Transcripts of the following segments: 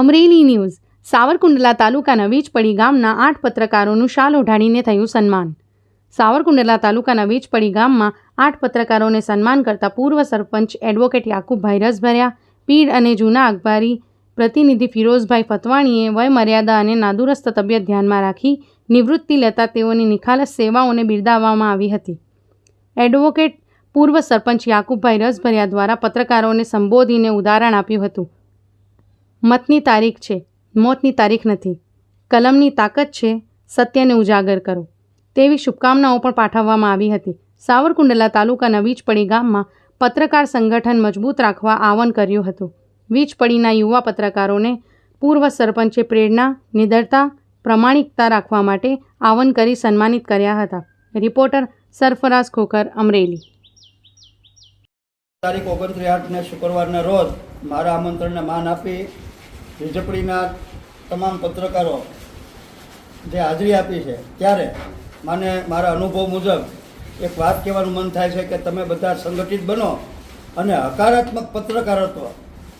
Amreli news, Savarkundla તાલુકાના વીજપડી ગામના આઠ પત્રકારોનું શાલ ઓઢાડીને થયું સન્માન. સાવરકુંડલા તાલુકાના વીજપડી ગામમાં આઠ પત્રકારોને સન્માન કરતા પૂર્વ સરપંચ એડવોકેટ યાકુબભાઈ રસભર્યા પીડ અને જૂના અખબારી પ્રતિનિધિ ફિરોઝભાઈ ફતવાણીએ વયમર્યાદા અને નાદુરસ્ત તબિયત ધ્યાનમાં રાખી નિવૃત્તિ લેતા તેઓની નિખાલસ સેવાઓને બિરદાવવામાં આવી હતી. એડવોકેટ પૂર્વ સરપંચ યાકુબભાઈ રસભર્યા દ્વારા પત્રકારોને સંબોધીને ઉદાહરણ આપ્યું હતું. મતની તારીખ છે, મોતની તારીખ નથી. કલમની તાકાત છે, સત્યને ઉજાગર કરો. તેવી શુભકામનાઓ પણ પાઠવવામાં આવી હતી. સાવરકુંડલા તાલુકાના વીજપડી ગામમાં પત્રકાર સંગઠન મજબૂત રાખવા આહવાન કર્યું હતું. વીજપડીના યુવા પત્રકારોને પૂર્વ સરપંચે પ્રેરણા, નિડરતા, પ્રમાણિકતા રાખવા માટે આહવાન કરી સન્માનિત કર્યા હતા. રિપોર્ટર સરફરાઝ ખોખર, અમરેલી. તારીખ ઓગણત્રીસ આઠને શુક્રવારના રોજ મારા આમંત્રણને માન આપી વીજપડીના તમામ પત્રકારો જે હાજરી આપી છે, ત્યારે મને મારા અનુભવ મુજબ એક વાત કહેવાનું મન થાય છે કે તમે બધા સંગઠિત બનો અને હકારાત્મક પત્રકારત્વ,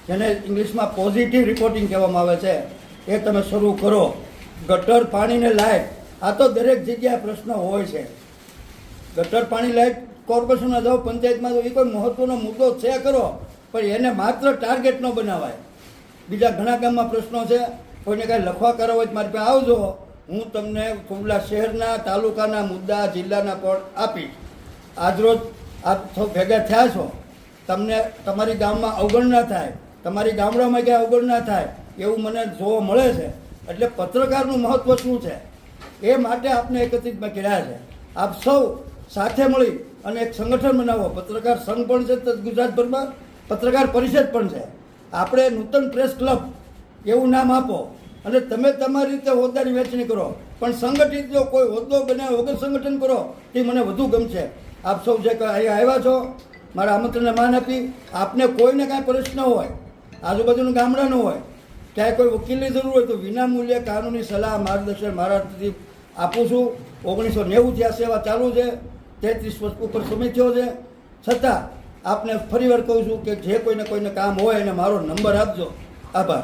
જેને ઇંગ્લિશમાં પોઝિટિવ રિપોર્ટિંગ કહેવામાં આવે છે, એ તમે શરૂ કરો. ગટર પાણીને લાયક આ તો દરેક જગ્યાએ પ્રશ્ન હોય છે. ગટર પાણી લાયક કોર્પોરેશનમાં જાઓ, પંચાયતમાં જાઓ, એ કોઈ મહત્વનો મુદ્દો છે કરો. પણ એને માત્ર ટાર્ગેટ ન બનાવાય. બીજા ઘણા ગામમાં પ્રશ્નો છે. કોઈને કાંઈ લખવા કરો હોય મારી પાસે આવજો. હું તમને કુંડલા શહેરના તાલુકાના મુદ્દા જિલ્લાના પણ આપીશ. આજરોજ આપ સૌ ભેગા થયા છો. તમને તમારી ગામમાં અવગણના થાય. તમારી ગામડામાં ક્યાંય અવગણના થાય. એવું મને જોવા મળે છે. એટલે પત્રકારનું મહત્વ શું છે? એ માટે આપને એકત્રિતમાં કર્યા છે. આપ સૌ સાથે મળી અને એક સંગઠન બનાવો. પત્રકાર સંઘ પણ છે, ગુજરાતભરમાં પત્રકાર પરિષદ પણ છે. આપણે નૂતન પ્રેસ ક્લબ એવું નામ આપો. અને તમે તમારી રીતે હોદ્દાની વહેંચણી કરો. પણ સંગઠિત જો કોઈ હોદ્દો બનાવે વગર સંગઠન કરો, તે મને વધુ ગમશે. આપ સૌ જે અહીંયા આવ્યા છો, મારા આમંત્રણને માન આપી. આપને કોઈને કાંઈ પ્રશ્ન હોય, આજુબાજુનું ગામડાનું હોય, ક્યાંય કોઈ વકીલની જરૂર હોય તો વિનામૂલ્યે કાનૂની સલાહ, માર્ગદર્શન મારાથી આપું છું. ઓગણીસો નેવુંથી આ સેવા ચાલુ છે. તેત્રીસ વર્ષ ઉપર સમય થયો છે. છતાં આપને ફરીવાર કહું છું કે જે કોઈને કોઈને કામ હોય એને મારો નંબર આપજો. આભાર.